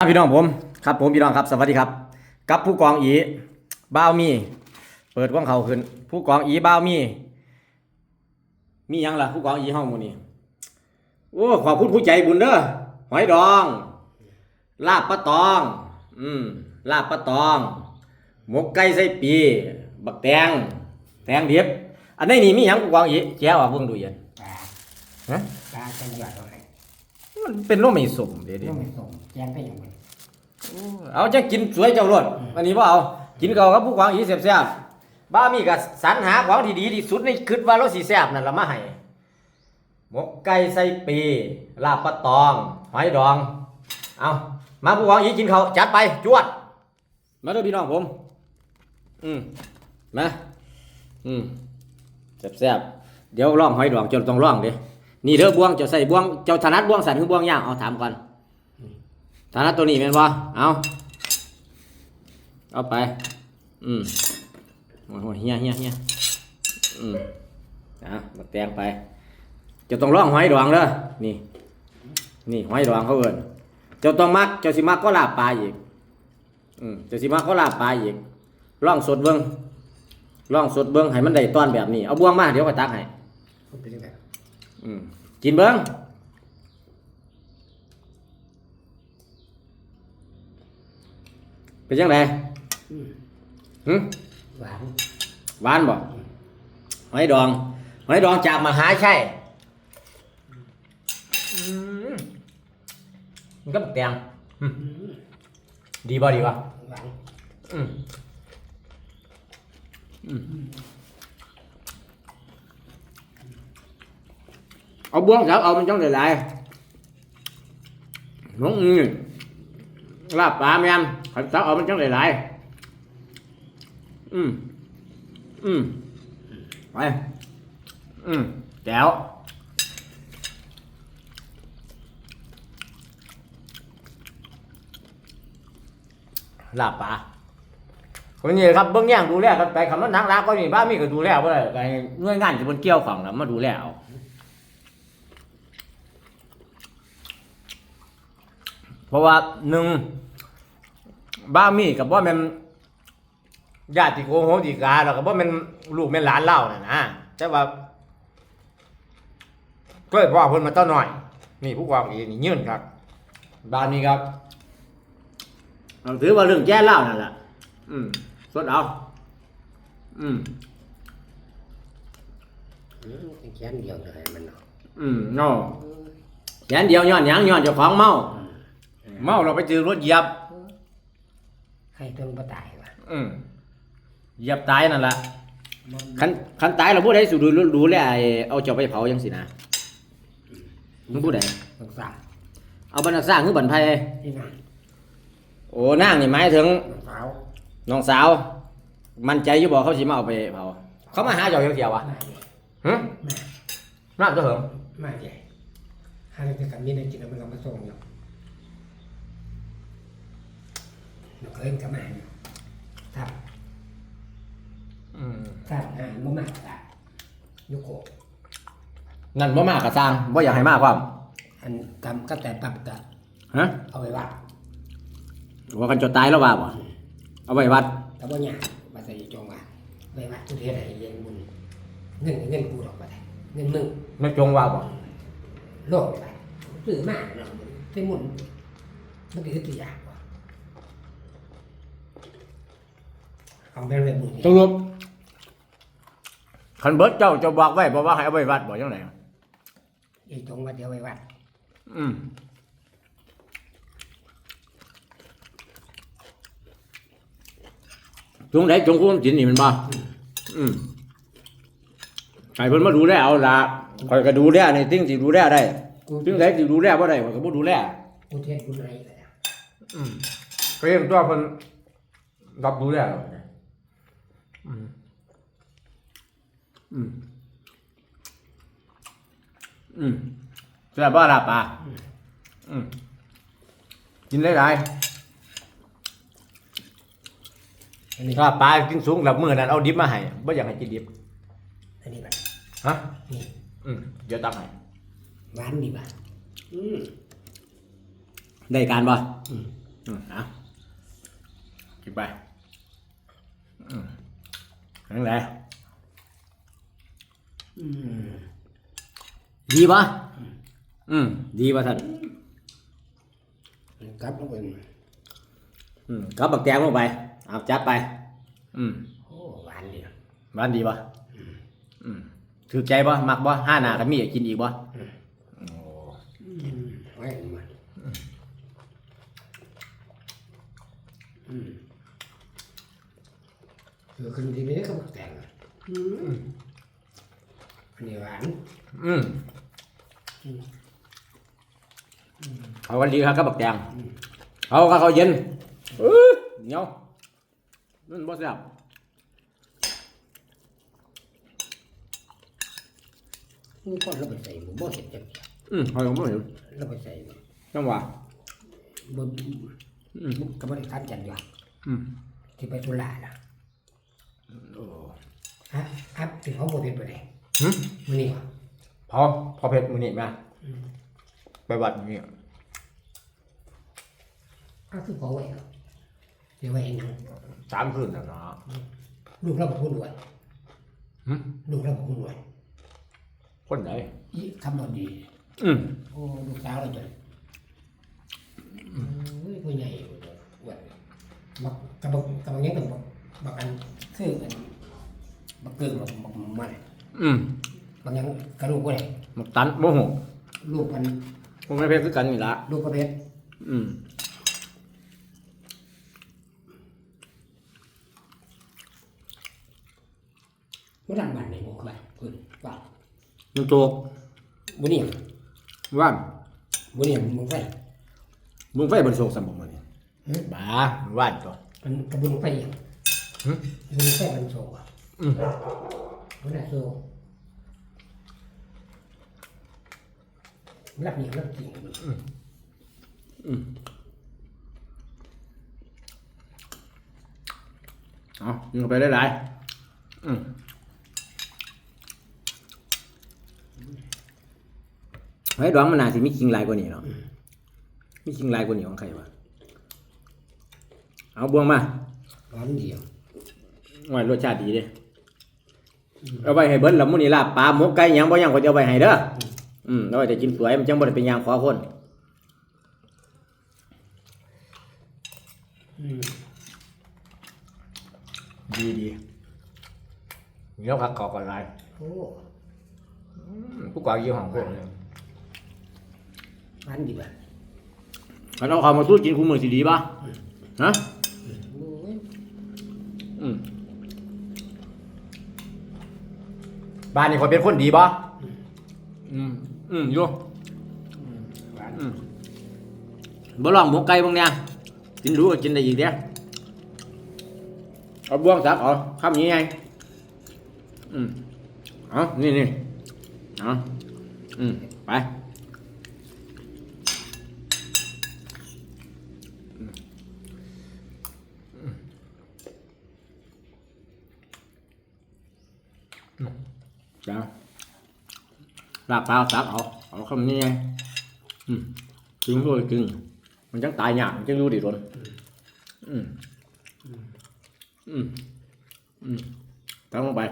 ครับพี่น้องผมครับผมพี่น้องครับสวัสดีครับ กับผู้กองอีบ้าวมี เปิดว่างเขาขึ้น ผู้กองอีบ้าวมี มียังล่ะผู้กองอีห้องมูนี่โอ้ขอบคุณผู้ใจบุญเด้อหอยดอง ลาบปลาตอง อืมลาบปลาตอง หมกไก่ใส่ปี บักแตงแตงเดิบอันนี้นี่มียังผู้กองอีแจ้วอะเบิ่งดูเย็นฮะปลาจะหยอดอาไว้ มันเป็นโรคไม่สมเดี๋ยวต้อๆงไปส่งแจ้งไปอย่างไรเอาจะกินสวยเจ้ารวดวันนี้พ่เอา กินเก่ากับผู้กวางอีแซ่บๆบ้ามีก็สรรหาของที่ดีที่สุดในคิดว่าเราสิแซ่บนั่นละมาให้หมกไก่ใส่ปีลาบปลาตองหอยดอง เอามาผู้กวางอีกินเขาวจัดไปจวด มาเด้อพี่น้องผม อืมมาอืมแซ่บๆเดี๋ยวล่องหอยดองจนต้องล่องเด้ นี่เด้อบ่วงเจ้าใส่บ่วงเจ้าถนัดบ่วงสั่นคือบ่วงย่างเอาถามก่อนฐานะตัวนี้แม่นบ่เอาเอาไป อืมโอ้โหเฮียเฮียเฮียอืมอะมาแตงไป จะต้องร้องหอยดองเด้อนี่ นี่หอยดองเขาเอิ้นเจ้าต้องมัก เจ้าสิมักก็ลาบปลาอีก อืมเจ้าสิมักก็ลาบปลาอีกร้องสดเบิ่งร้องสดเบิ่งให้มันได้ตอนแบบนี้ เอาบ่วงมาเดี๋ยวก็ตักให้มันเป็นยังไง อืมกินเบิ่งเป็นจังไดอืมหึหวานหวานบ่หอยดองหอยดองจากมหาชัยอืมมันก็แตงอืมอืมดีบ่ดีบ่หวานอืมอืม เอาบ้วงสาวเอามันจังหลายๆน้องอืมลาบปลาแม่นขันสาวเอามันจังหลายๆอืมอืมไปอืมแจ๋วลาบปลาคนนี้ครับเบื้องแย่งดูแลกันไปคำนั้นนักรักก็นี่บ้ามีก็ดูแลบ่ได้ก็ให้หน่วยงานที่มันเกี่ยวของน่ะมาดูแลเอา เพราะว่าหนึ่งบ้านมีกับว่ามันญาติโกโหติกาแล้วก็บ่แม่นลูกแม่นหลานเล่าน่ะนะแต่ว่าก็เลยพ่อเพิ่นมาต้อหน่อย นี่ผู้กองอีนี่ยืนครับบ้านนี้ครับเอาถือว่าเรื่องแก้เล่านั่นแหละอืมสดเอาอืมอืมเป็นแค่เดียวเลยมันเนาะอืมเนาะแขนเดียวย้อนหยังย้อนเจ้าของเมา เมาเราไปเจอรถเหยียบใครต้นบ่ตายวะอืมเหยียบตายนั่นแหละมันคันคันตายเราพูดให้สุดดูดูแลไอ้เอาเจ้าไปเผายังสินะมึงพูดไหนสงสารเอาบรรณาสร้างคือบันไพที่นั่นโอ้นางนี่หมายถึงน้องสาวน้องสาว มั่นใจอยู่บอกเขาสิมาเอาไปเผาเขามาหาเจ้าเที่ยวๆวะมาใหญ่ฮะมาน่าจะเหรอมาใหญ่หาเรื่องกันมีในกินแล้วมันเอามาส่งอยู่ หนูเคยกับมาอยู่ครับอืมครับอ่าบ่มากอะยุโกะนั่นบ่มากกะสร้างบ่อยากให้มากความอันกำก็แต่ปรับกะฮะเอาไว้วัดว่ากันจะตายแล้วว่าบ่เอาไว้วัดแต่ว่าหยามาใส่จงว่าไว้วัดทุเรียนอะไรเรียนบุญเงินเงินกูดอกมาได้เงินมึงไม่จงว่าบ่โลกไปซื้อมาเนาะที่หมุนมันคือตัวอย่างว่ะ เอาไปเลยมึงสรุปคันเบิดเจ้าจะบอกไว้บ่ว่าให้เอาไว้วัดบ่จังไดอีจงว่าเดี๋ยวไว้วัดอืมจงไหนจงคุ้มจินนี่มันบ่อืมให้เพิ่นมาดูแลเอาล่ะข่อยก็ดูแลในสิ่งที่ดูแลได้กูสิ่งไหนที่ดูแลบ่ได้ข่อยก็บ่ดูแลกูเทียนกูไรเลยอะอืมเพิ่นตัวเพิ่นรับดูแลแล้ว อืม อืม อืมแซ่บบ่ล่ะป้าอืม กินได้หลายอันนี้ถ้าปลากินสูงแบบมื้อนั้นเอาดิบมาให้บ่อยากให้กินดิบ อันนี้แบบฮะ นี่อืม เดี๋ยวตักให้หวานดีป่ะอืมได้การบ่อืม อืมเอากินไปอืม ยังไงอืมดีปะอืม ดีปะท่านกลับลงไปอืมกับบักแตงลงไปเอาจัดไป อืมโอ้หวานดีบ้านดีปะอืมถือใจปะมักปะห้าหนากันมีอยากกินอีกปะโอ้ อืมไว้มาอืม คือคนที่ไม่ได้ก็มาแต่งอะอืมอันนี้หวานอืมเอาวันดีครับกับบักแตงเอาก็เขาเย็นเอ้ยเหนียวมันบ่แซ่บมีคนเราไปใส่หมูบ่เห็ดจังอืมเขายังไม่เห็นเราไปใส่จังหวะบนอืมกระบวนการจัดอยู่อืมที่ไปตุลาน่ะโอ้ ฮะครับที่เขาบ่เป็นไปได้หึมื้อนี้ว่ะพอพอเผ็ดมือนี่มาไปวัดนี่อ้าวคือเขาไว้เนาะเดี๋ยวไว้เห็นหยังสามคืนแล้วเนาะลูกเราบ่ฮู้ด้วยหึลูกเราบ่ฮู้ด้วยคนไหนอีคำบ่ดี อืมโอ้ลูกสาวเราจนเฮ้ยผู้ใหญ่อวดบักกระบอกกระบอกยังกับบักบักอันคืออัน บักเกิงบักบักมันอืมบักยังกระลูกบ่ได้มันตันโมโหลูกมันผมไม่เผ็ดคือกันนี่ละลูกประเภทอืมบ่ดันบ้านไหนบ่ครับเพิ่นว่ามันโจกบ่นี่ว่านบ่นี่มึงไปมึงไฟบนโศกสมบัติมันนี่หึบ้าว่านตัวมันกระบุงไปอีกหึบุงไปมันโซอะ อืมมันน่ะโซรับนี่รับจริงมันอืมเอายิงเข้าไปได้หลายๆอืมไอ้ดวงมันน่าสิมีคิงหลายกว่านี้เนาะมีคิงหลายกว่านี้ของใครวะเอาบวงมาร้อนเดียวหน่อยรสชาติดีเด้ เอาไว้ให้เบิ้ลแล้วมื้อนี้ลาบปลาหมกไก่หยังบ่หยังก็จะเอาไว้ให้เด้ออืมเอาไว้แต่กินสวยมันจังบ่ได้เป็นยางขอคนอืมดีดีเนื้อผักกรอบอะไรโอ้ผู้กวางยี่ห้อของพวกนี้ร้านดีว่ะถ้าเราเข้ามาสู้กินคู่มือสิดีป่ะฮะโอ้ยอืม บ้านนี้คอยเป็นคนดีป่ะอืมอืมอยู่หวานอืมบ่ลองหมกไก่บ้างเนี่ยกินรู้ก็กินได้อีกเด้อเอาบ่วงสักเอาคำนี้ไงอืมเอานี่นี่เอาอืมไป จ้าลาบเปล่าตักเอาเอาคำนี้ไงอืมจึงด้วยจึงมันจังตายยากมันจังรู้ดีรนอืมอืมอืมตั้งลงไป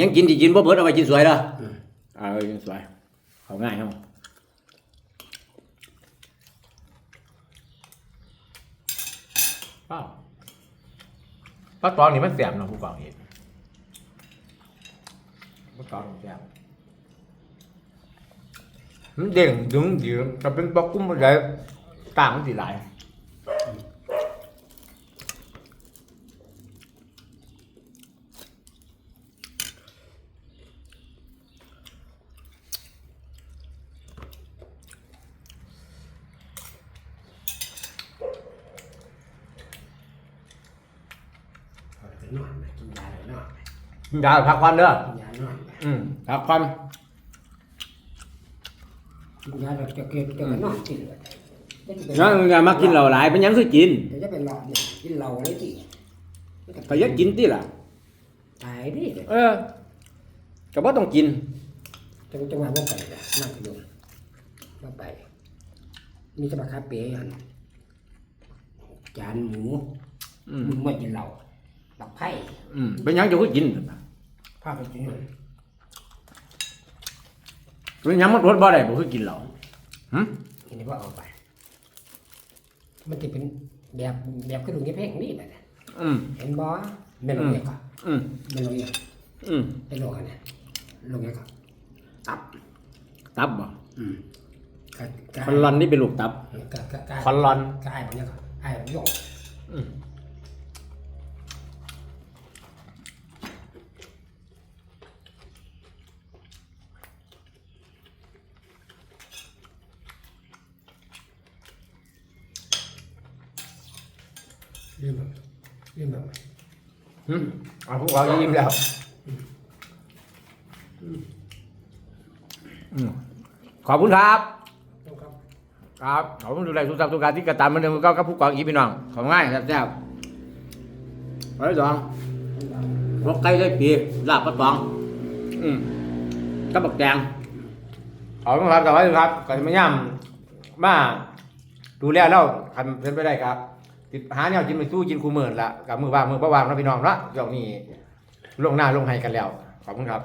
ยังกินที่กินบ่เบิดเอาไปกินสวยเด้ออืมเอาไปกินสวยเขาง่ายครับป้าป้าตองนี่มันแสบเนาะผู้กองเห็น มันตอนแซ่บมันเด้งดึงดีจะเป็นปลากุ้งมันใหญ่ต่างมันสิหลายเอาไปนอนไปกินยาเลยนอนไปกินยาพักควันเด้อกินยาน อนไปอืมพักควันกินยาเราจะเกิดจะนอนกินเลยงั้นอย่ามากินเหล้าหลายเป็นหยังคือกินเดี๋ยวจะเป็นหลอดเนี่ยกินเหล้าอะไรกี่ก็อยักกินติล่ะ ตายดิเออก็บ่ต้องกิน จังจังหวะว่าไปนะนั่งอยู่ว่าไป มีสปาคาเป้หันจานหมูอืม มึงมากินเหล้าบักไผ่อืมเป็นหยังจะคือกิน พาไปกิน เป็นหยังมันรสบ่ได้บ่คือกินเหล้าหึอันนี้ว่าเอาไป มันจะเป็นแบบแบบกระดูกเพ่งนี่แบบอืมเห็นบ่เมนูเนี่ยก็อืมเมนูเนี่ยอืมเป็นโลกันเนี่ยโลเนี่ยก็ตับตับบ่อืมกะกะคอนลอนนี่เป็นลูกตับกะกะกะคอนลอนกะไอ้แบบเนี้ยก็ไอ้แบบโยกอืม ลืมแบบลืมแบบหึเอาพวกเรายิ้มแล้วอืมขอบคุณครับ ต้องครับ ครับขอบคุณดูแลทุกท่านทุกการที่กระตันเหมันเดิมก็กับผู้กองอีพี่น้องของง่ายแซ่บๆไปสองรกไก่ได้ปีลาบปลาตองอืมกับบักแดงขอบคุณครับสวัสดีครับก่อนจะมาย่ำมาดูแลแล้วคันเป็นไปได้ครับ ติดหาแนวกินไปสู้กินคูหมื่นละกับมือว่างมือบ่าวางนะพี่น้องละเดี๋ยวนี้ลงหน้าลงให้กันแล้ว ขอบคุณครับ